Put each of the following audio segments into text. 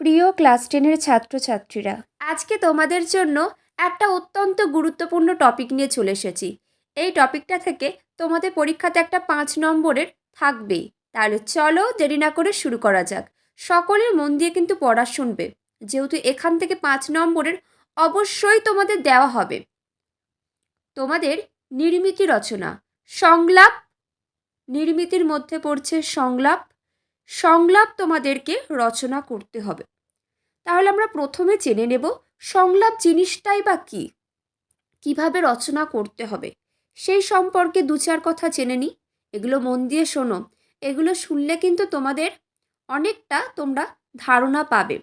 প্রিয় ক্লাস টেনের ছাত্রছাত্রীরা, আজকে তোমাদের জন্য একটা অত্যন্ত গুরুত্বপূর্ণ টপিক নিয়ে চলে এসেছি। এই টপিকটা থেকে তোমাদের পরীক্ষাতে একটা পাঁচ নম্বরের থাকবেই তাহলে চলো দেরি না করে শুরু করা যাক। সকলের মন দিয়ে কিন্তু পড়া শুনবে। যেহেতু এখান থেকে পাঁচ নম্বরের অবশ্যই তোমাদের দেওয়া হবে। তোমাদের নির্মিতি রচনা। সংলাপ। নির্মিতির মধ্যে পড়ছে সংলাপ। সংলাপ তোমাদেরকে রচনা করতে হবে। তাহলে আমরা প্রথমে জেনে নেব সংলাপ জিনিসটাই বা কী। কীভাবে রচনা করতে হবে। সেই সম্পর্কে দু চার কথা জেনে নিই এগুলো মন দিয়ে শোনো। এগুলো শুনলে কিন্তু তোমাদের অনেকটা তোমরা ধারণা পাবে।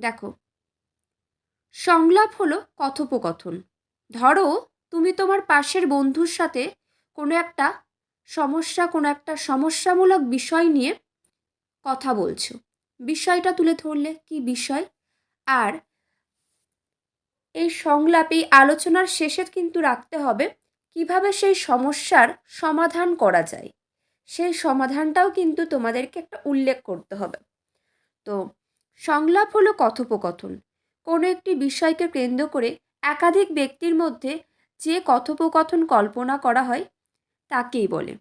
দেখো, সংলাপ হলো কথোপকথন। ধরো, তুমি তোমার পাশের বন্ধুর সাথে কোনো একটা সমস্যা, কোনো একটা সমস্যামূলক বিষয় নিয়ে কথা বলছো। বিষয়টা তুলে ধরলে কি বিষয়? আর এই সংলাপ আলোচনার শেষে কিন্তু রাখতে হবে, কীভাবে সেই সমস্যার সমাধান করা যায়? সেই সমাধানটাও কিন্তু তোমাদেরকে একটা উল্লেখ করতে হবে। তো সংলাপ হলো কথোপকথন। কোনো একটি বিষয়কে কেন্দ্র করে একাধিক ব্যক্তির মধ্যে যে কথোপকথন কল্পনা করা হয়, তাকেই বলে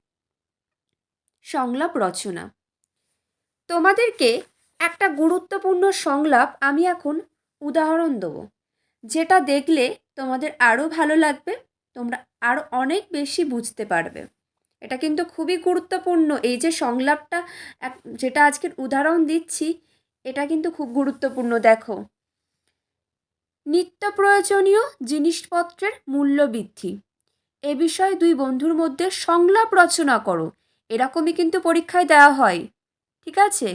সংলাপ রচনা। তোমাদেরকে একটা গুরুত্বপূর্ণ সংলাপ আমি এখন উদাহরণ দেবো। যেটা দেখলে তোমাদের আরও ভালো লাগবে, তোমরা আরও অনেক বেশি বুঝতে পারবে। এটা কিন্তু খুবই গুরুত্বপূর্ণ। এই যে সংলাপটা যেটা আজকের উদাহরণ দিচ্ছি, এটা কিন্তু খুব গুরুত্বপূর্ণ, দেখো। নিত্য প্রয়োজনীয় জিনিসপত্রের মূল্য বৃদ্ধি। এ বিষয়ে দুই বন্ধুর মধ্যে সংলাপ রচনা করো। এরকমই কিন্তু পরীক্ষায় দেওয়া হয়। ঠিক আছে?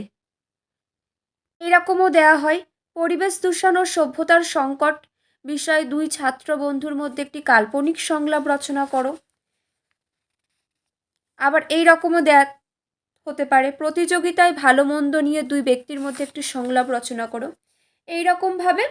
এরকমও দেওয়া হয়, পরিবেশ দূষণ ও সভ্যতার সংকট বিষয়ে দুই ছাত্র বন্ধুর মধ্যে একটি কাল্পনিক সংলাপ রচনা করো। আবার এই রকমও দেয়া হতে পারে, প্রতিযোগিতায় ভালো মন্দ নিয়ে দুই ব্যক্তির মধ্যে একটি সংলাপ রচনা করো। এই রকমভাবে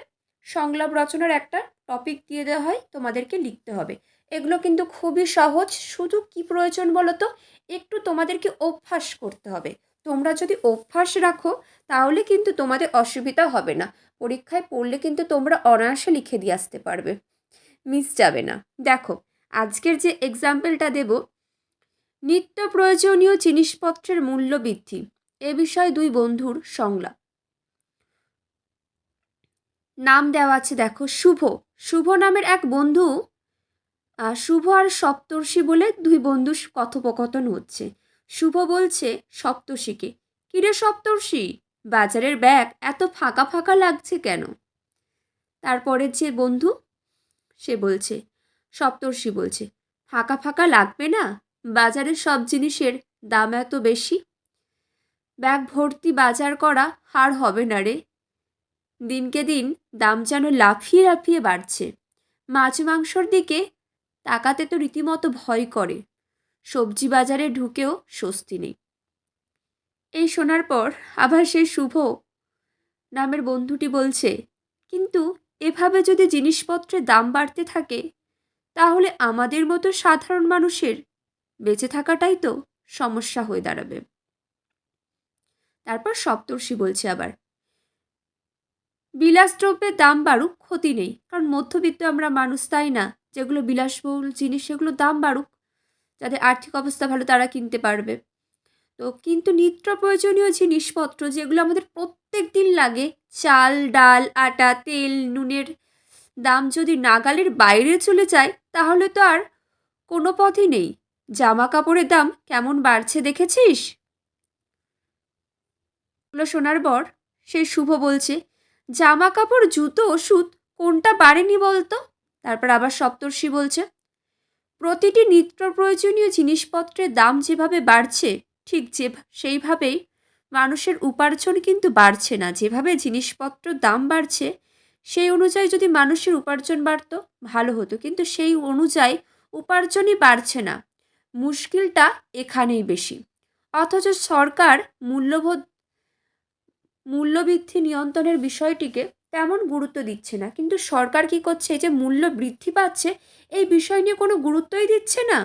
সংলাপ রচনার একটা টপিক দিয়ে দেওয়া হয়, তোমাদেরকে লিখতে হবে। এগুলো কিন্তু খুবই সহজ, শুধু কি প্রয়োজন বলো তো? একটু তোমাদেরকে অভ্যাস করতে হবে। তোমরা যদি অভ্যাস রাখো, তাহলে কিন্তু তোমাদের অসুবিধা হবে না। পরীক্ষায় পড়লে কিন্তু তোমরা অনায়াসে লিখে দিয়ে আসতে পারবে। মিস যাবে না। দেখো, আজকের যে এক্সাম্পলটা দেব, নিত্য প্রয়োজনীয় জিনিসপত্রের মূল্য বৃদ্ধি। এ বিষয়ে দুই বন্ধুর সংলাপ। নাম দেওয়া আছে, দেখো, শুভ। শুভ নামের এক বন্ধু শুভ আর সপ্তর্ষি বলে দুই বন্ধু কথোপকথন হচ্ছে। শুভ বলছে সপ্তর্ষিকে। কিরে সপ্তর্ষি? বাজারের ব্যাগ এত ফাঁকা ফাঁকা লাগছে কেন? তারপরের যে বন্ধু, সে বলছে, সপ্তর্ষি বলছে, ফাঁকা ফাঁকা লাগবে না? বাজারের সব জিনিসের দাম এত বেশি? ব্যাগ ভর্তি বাজার করা হার হবে না রে। দিনকে দিন দাম যেন লাফিয়ে লাফিয়ে বাড়ছে। মাছ মাংসর দিকে তাকাতে তো রীতিমতো ভয় করে। সবজি বাজারে ঢুকেও স্বস্তি নেই। এই শোনার পর আবার সেই শুভ নামের বন্ধুটি বলছে, কিন্তু এভাবে যদি জিনিসপত্রের দাম বাড়তে থাকে, তাহলে আমাদের মতো সাধারণ মানুষের বেঁচে থাকাটাই তো সমস্যা হয়ে দাঁড়াবে। তারপর সপ্তর্ষি বলছে আবার বিলাসদ্রব্যের দাম বাড়ুক ক্ষতি নেই, কারণ মধ্যবিত্ত আমরা মানুষ, তাই না? যেগুলো বিলাসবহুল জিনিস সেগুলো দাম বাড়ুক যাদের আর্থিক অবস্থা ভালো তারা কিনতে পারবে। তো কিন্তু নিত্য প্রয়োজনীয় জিনিসপত্র যেগুলো আমাদের প্রত্যেক দিন লাগে, চাল, ডাল, আটা, তেল, নুনের দাম যদি নাগালের বাইরে চলে যায়, তাহলে তো আর কোনো পথই নেই। জামা কাপড়ের দাম কেমন বাড়ছে দেখেছিস? শোনার পর সেই শুভ বলছে জামা কাপড় জুতো, ওষুধ কোনটা বাড়েনি বলতো? তারপর আবার সপ্তর্ষি বলছে প্রতিটি নিত্য প্রয়োজনীয় জিনিসপত্রের দাম যেভাবে বাড়ছে, ঠিক যে সেইভাবেই মানুষের উপার্জন কিন্তু বাড়ছে না। যেভাবে জিনিসপত্র দাম বাড়ছে, সেই অনুযায়ী যদি মানুষের উপার্জন বাড়তো, ভালো হতো। কিন্তু সেই অনুযায়ী উপার্জনই বাড়ছে না। মুশকিলটা এখানেই বেশি। অথচ সরকার মূল্যবোধ, মূল্যবৃদ্ধি নিয়ন্ত্রণের বিষয়টিকে তেমন গুরুত্ব দিচ্ছে না। কিন্তু সরকার কি করছে? যে মূল্য বৃদ্ধি পাচ্ছে, এই বিষয় নিয়ে কোনো গুরুত্বই দিচ্ছে না।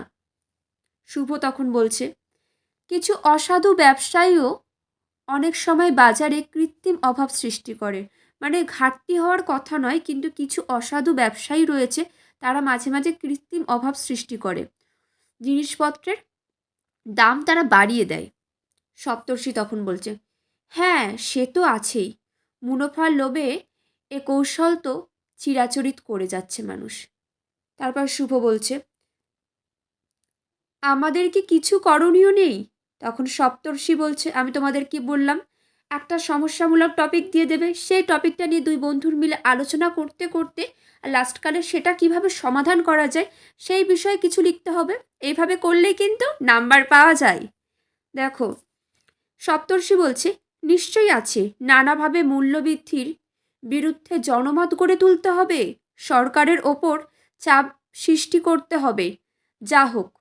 শুভ তখন বলছে, কিছু অসাধু ব্যবসায়ীও অনেক সময় বাজারে কৃত্রিম অভাব সৃষ্টি করে। মানে ঘাটতি হওয়ার কথা নয়, কিন্তু কিছু অসাধু ব্যবসায়ী রয়েছে, তারা মাঝে মাঝে কৃত্রিম অভাব সৃষ্টি করে। জিনিসপত্রের দাম তারা বাড়িয়ে দেয়। সপ্তর্ষি তখন বলছে হ্যাঁ সে তো আছেই। মুনাফার লোভে এ কৌশল তো চিরাচরিত করে যাচ্ছে মানুষ। তারপর শুভ বলছে, আমাদের কি কিছু করণীয় নেই? তখন সপ্তর্ষি বলছে, আমি তোমাদের কি বললাম? একটা সমস্যামূলক টপিক দিয়ে দেবে। সেই টপিকটা নিয়ে দুই বন্ধুর মিলে আলোচনা করতে করতে লাস্টকালে সেটা কীভাবে সমাধান করা যায়, সেই বিষয়ে কিছু লিখতে হবে। এইভাবে করলেই কিন্তু নাম্বার পাওয়া যায়। দেখো, সপ্তর্ষি বলছে, নিশ্চয়ই আছে। নানাভাবে মূল্যবৃদ্ধির বিরুদ্ধে জনমত গড়ে তুলতে হবে, সরকারের ওপর চাপ সৃষ্টি করতে হবে। যা হোক।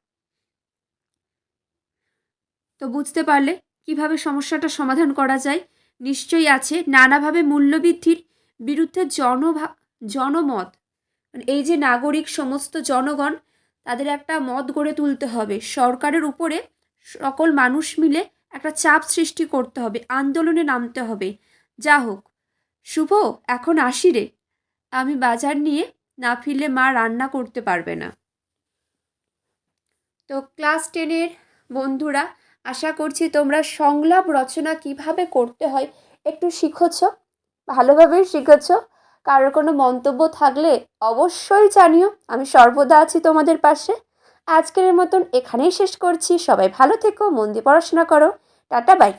তো বুঝতে পারলে কীভাবে সমস্যাটা সমাধান করা যায়? নিশ্চয়ই আছে নানাভাবে মূল্যবৃদ্ধির বিরুদ্ধে জনভা, জনমত। মানে এই যে নাগরিক সমস্ত জনগণ, তাদের একটা মত গড়ে তুলতে হবে। সরকারের উপরে সকল মানুষ মিলে একটা চাপ সৃষ্টি করতে হবে, আন্দোলনে নামতে হবে। যা হোক। শুভ, এখন আসি রে। আমি বাজার নিয়ে না ফিরলে মা রান্না করতে পারবে না। তো ক্লাস টেনের বন্ধুরা, আশা করছি তোমরা সংলাপ রচনা কীভাবে করতে হয় একটু শিখেছ? ভালোভাবেই শিখেছ? কারোর কোনো মন্তব্য থাকলে অবশ্যই জানিও। আমি সর্বদা আছি তোমাদের পাশে। আজকের মতন এখানেই শেষ করছি। সবাই ভালো থেকো, মন দিয়ে পড়াশোনা করো। Tata, bye.